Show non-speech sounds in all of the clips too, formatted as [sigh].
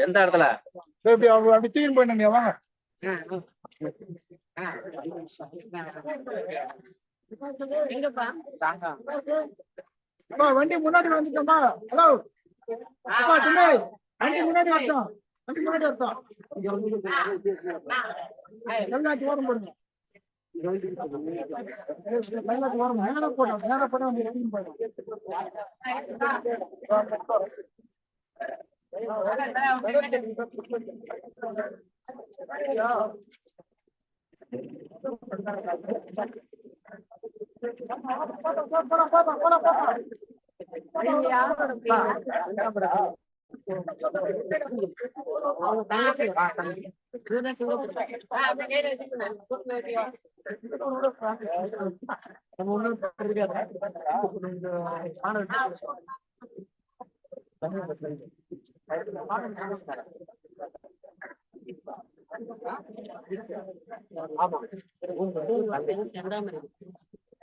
எந்த இடத்துல அவங்க அப்படி தூக்கின்னு போயிடுங்க வாங்க வண்டி முன்னாடி வந்துட்டோமா? ஹலோ வண்டி முன்னாடி வரட்டும். வண்டி முன்னாடி வரட்டும். எல்லாத்தையும் ஓரம் போடுங்க. எல்லாத்தையும் ஓரம் நேரா போடும் நேரா போட்டா அவங்க தங்கச்சி இவர்தான் சிங்கப்பூர் ஆ,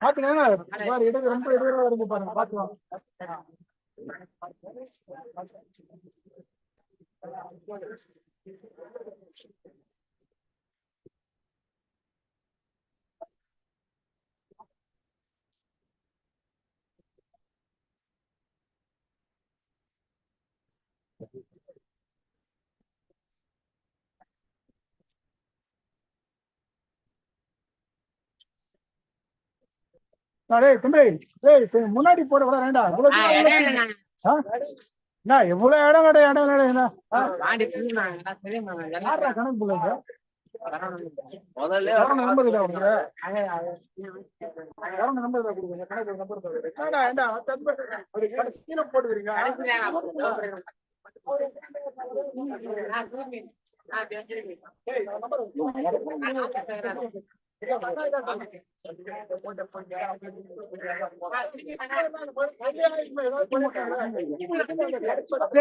பாத்துக்கங்க பாரு இடது ரொம்ப இடதுல வருது பாருங்க பாத்துக்கலாம் டேய் தம்பி டேய் முன்னாடி போட கூட வேண்டாம்? என்ன இவ்வளவு இடம் கடை இடம் கடை என்ன கணக்கு போடுறது? முதல்ல அப்படியே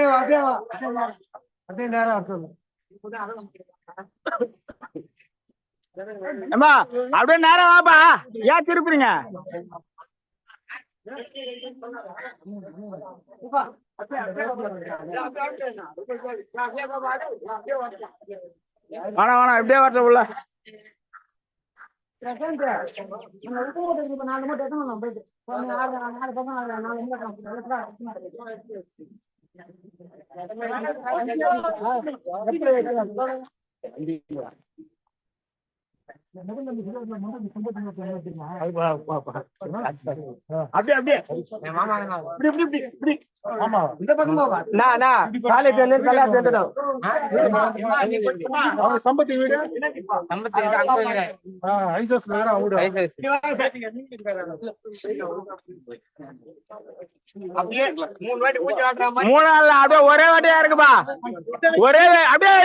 வா, அப்படியே வா, அப்படியே அம்மா அப்படியே நேரம் வாப்பா. ஏன் திருப்புறீங்க? அப்பா, அப்படியே வேணாம் வேணாம் இப்படியே வரல உள்ள நம்ம விட்டு போட்டு இப்ப நாலு மூட்டை வரலாம் போயிட்டு. நாலு பக்கம் நாலு நாலு மூட்டை? அப்படியே அப்படியே இப்படி இப்படி இப்படி இப்படி ஆமா. இந்த பக்கமா வா. நான் நான் காலேஜ் வந்து கல்யாணம் சேர்ந்துடும் அவங்க சம்பத்தி வீடு? ஆ, ஐசஸ் நேரா வீடு மூணு அப்படியே ஒரே வாட்டியா இருக்குப்பா. ஒரே வே- அப்படியே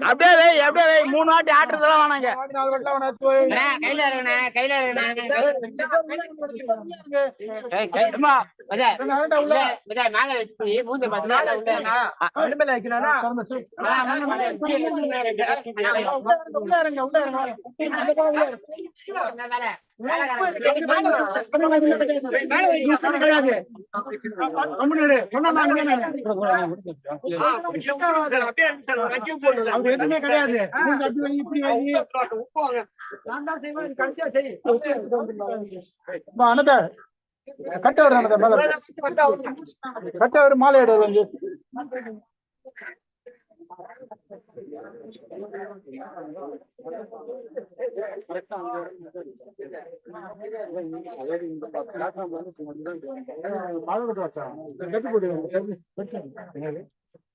அப்படியே அப்படியே மூணு வாட்டி ஆட்டுறதெல்லாம் வேணாங்க. கையில இருக்கண்ணே கையில உள்ள. மேல வச்சு மூஞ்ச கிடையாது. அவங்க எதுவுமே கிடையாது. அப்படி வை, இப்படி. நான் தான் செய்வேன், கடைசியா செய். கட்டவர் மாலை எடு வந்து. மாலை கட்டு வச்சா. கட்டு போடு.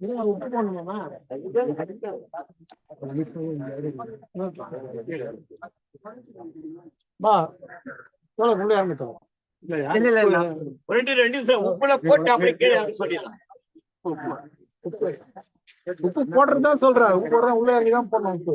வாட்டி இது, உப்பு பா, எவ்வளவு ரெண்டு ரெண்டு உப்புல போட்டு அப்படியே கீழே சொல்லிடலாம் உப்பு போடுறதுதான் சொல்றேன் உப்பு போடுற உள்ள இறங்கிதான் போடணும் உப்பு.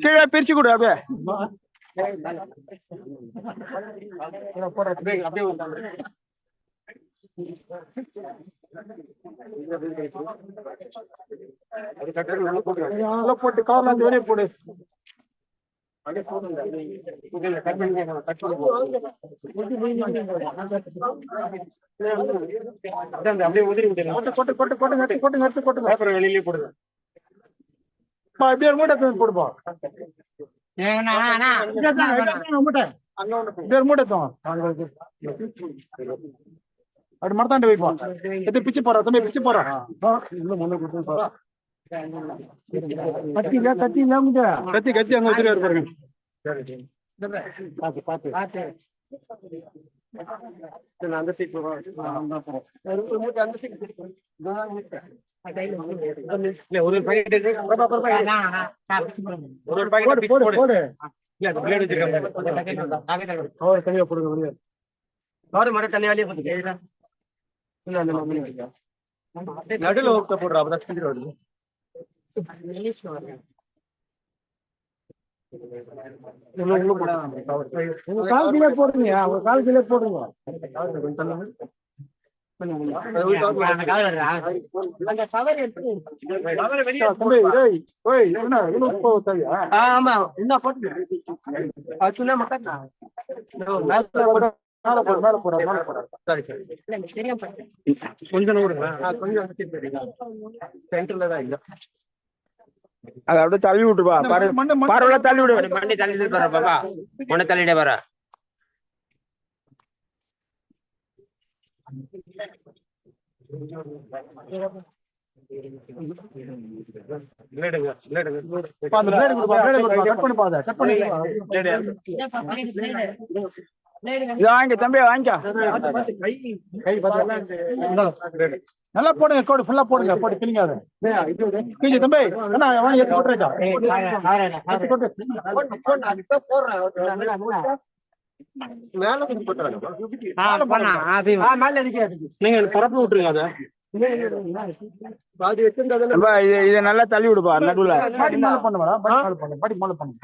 கீழே பிரிச்சு கொடு அப்படியே. போட்டு கவர்ல இருந்து வெளியே போடு. கொட்டு கொட்டு கொட்டு கொட்டுங்க எடுத்து எடுத்து போடுங்க ஒரு மூட்டை தூக்கி போடுப்பா மூட்டை. ஒரு மூட்டை அப்படி வைப்பா எது பிச்சு போறா தம்பி பிச்சு போறா கத்தி இல்ல கத்தி உங்க கத்தி கத்தி அங்க வச்சிருக்காரு பாருங்க பாத்து பாத்து அந்த சீட் ஒரு பாக்கெட் ஒரு பாக்கெட் போடு போடு பிளேட் வச்சிருக்காங்க கவர் தனியா போடுங்க கவர் மட்டும் இல்ல அந்த நடுல போடுறா அப்பதான் வருது போடுங்க உங்க கால் கீழே போடுங்க ஆமா என்ன போட்டு அது சொன்னா மேல போடு, மேல போடு மேல போடு சரி சரி கொஞ்சம் கொஞ்சம் சென்டர்ல தான் இல்ல. அது அப்படியே தள்ளி விட்டுப்பா பாரு பார்வல தள்ளி விடு மண்டி தள்ளி பாரு பாப்பா உன்னை தள்ளிட பாரு பா, அந்த வாங்கி தம்பி வாங்கிக்கோ. நல்லா போடுங்க கோடு ஃபுல்லா போடுங்க போட்டு கிளிங்க அதை கிழிஞ்சு தம்பி என்ன வாங்கி எடுத்து போட்டுருக்கா மேல போட்டுறாங்க மேல. நீங்க பரப்பி விட்டுருங்க அதை இது நல்லா தள்ளி விடுப்பா நடுவுல. பாடி மேல பாடி மேல பண்ணு பாடி மேல பண்ணு.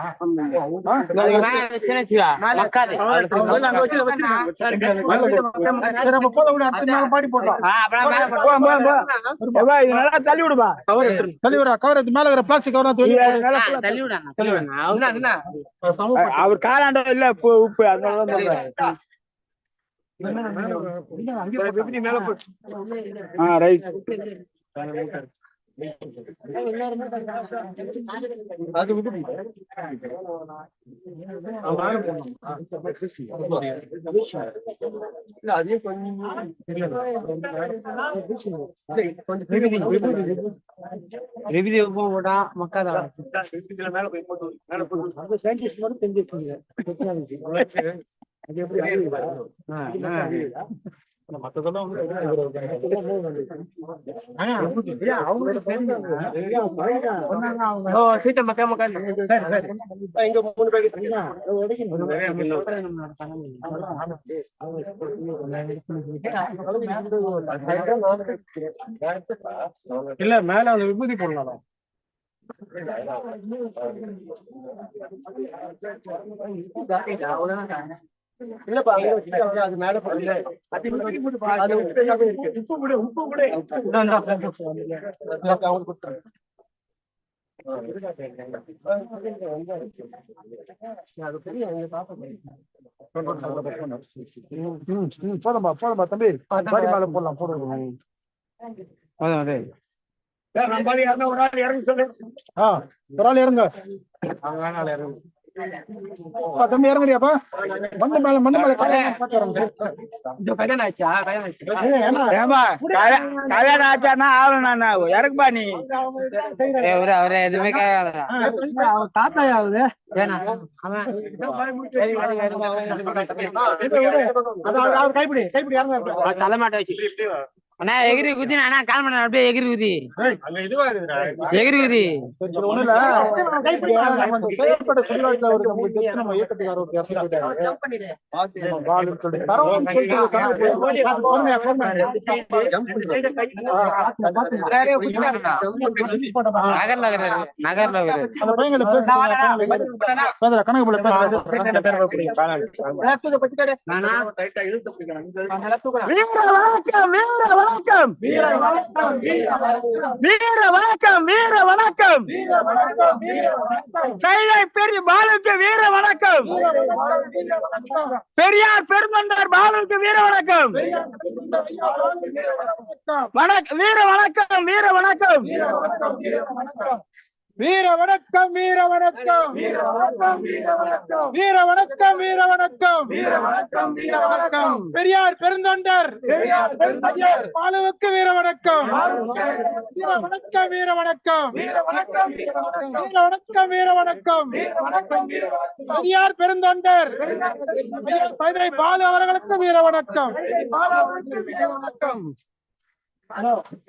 விடு, இது நல்லா தள்ளி விடுப்பா. தலைவரா கவர் எடுத்து மேல இருக்கிற பிளாஸ்டிக் கவர் சம அவர் காலாண்ட இல்ல உப்பு உப்பு அதனாலதான் சொல்றேன் ஆ ரைட் அது மேல. இல்ல, அதையும் கொஞ்சம் ரெவிதி போட்டா? மக்காதா? அந்த scientist மட்டும் தெரிஞ்சு வச்சுக்கோங்க. [laughs] அது எப்படி அறியுதா மத்ததெல்லாம் சீட்டை மக்கா மக்கா இங்க மூணு பேக்கெட் இல்ல மேல அந்த விபூதி போடலாம் அவ்வளவுதான் இல்லப்பா அது மேல உப்பு கூட உப்பு கூட போதம்பா போதம்பா தம்பி. மேல போடலாம் போடுவோம் இறங்க அவங்க இறங்க. தம்பி இறங்குறியாப்பா? மண்ணு மேல மண்ணு மேல கல்யாணம் கல்யாணம் ஆச்சா? கல்யாணம் ஆச்சானா ஆகணும் நானா? இறக்குப்பா நீ. அவரு எதுவுமே அவன் தாத்தா ஆகுது அண்ணா எகிரி குதி அண்ணா கால் பண்ண. அப்படியே நகர் நகர் வீர வணக்கம். வீர வணக்கம் வீர வணக்கம். வீர வணக்கம் சைதை பெரிய பாலுக்கு வீர வணக்கம். பெரியார் பெருமந்தார் பாலுக்கு வீர வணக்கம். வணக்கம் வீர வணக்கம் வீர வணக்கம். வீர வணக்கம் வீர வணக்கம் வீர வணக்கம் வீர வணக்கம் வீர வணக்கம் வீர வணக்கம் வீர வணக்கம் பெரியார் பெருந்தொண்டர். பெரியார் பெருந்தொண்டர். பாலுவுக்கு வீர வணக்கம் வீர வணக்கம் வீர வணக்கம் வீர வணக்கம் வீர வணக்கம் வீர வணக்கம் பெரியார் பெருந்தொண்டர். சைதை பாலு அவர்களுக்கு வீர வணக்கம் வீர வணக்கம்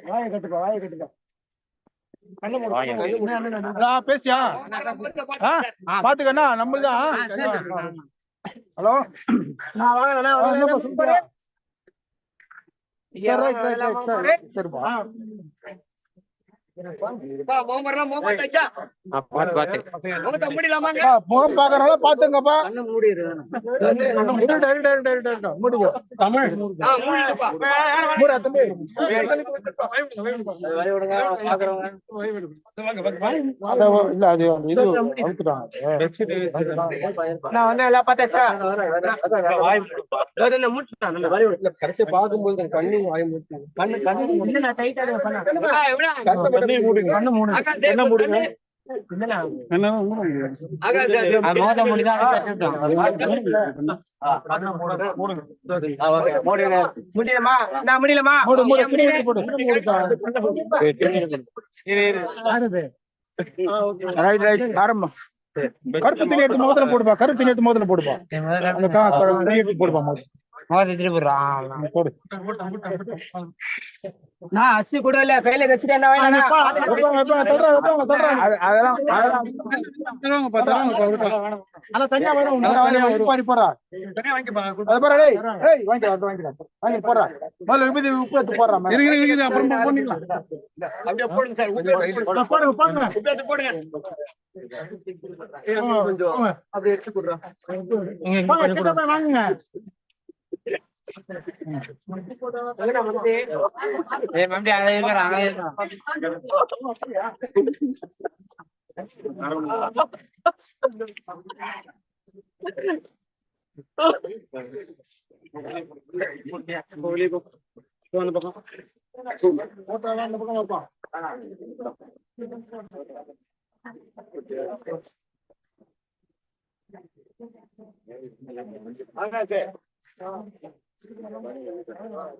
வாயை கட்டுக்கோ வாயை கட்டுக்கோ. பேசியா? பாத்துக்கண்ணா நம்மள்தான் ஹலோ? சரிப்பா முகம் பாக்குறவங்க பாத்துங்கப்பா. தமிழ். தம்பி இல்ல அது இது நான் வந்து எல்லாம் பார்த்தாச்சா கடைசி வாய் மூட்டு கண்ணு கண்ணு கண்ணையும் மூடுங்க. கண்ணு மூடுங்க. கண்ணை. மூடுங்க. Right right. ஆரம்பம். கருப்பு திணி எடுத்து முதல்ல போடுப்பா. கருப்பு திணி எடுத்து போடுப்பா. போடுப்பா போடு. போடு நான் அச்சு கூட இல்ல கையில வச்சுட்டு ఏమండి అడగ రాలేదు అలాగే 何が起きているのか。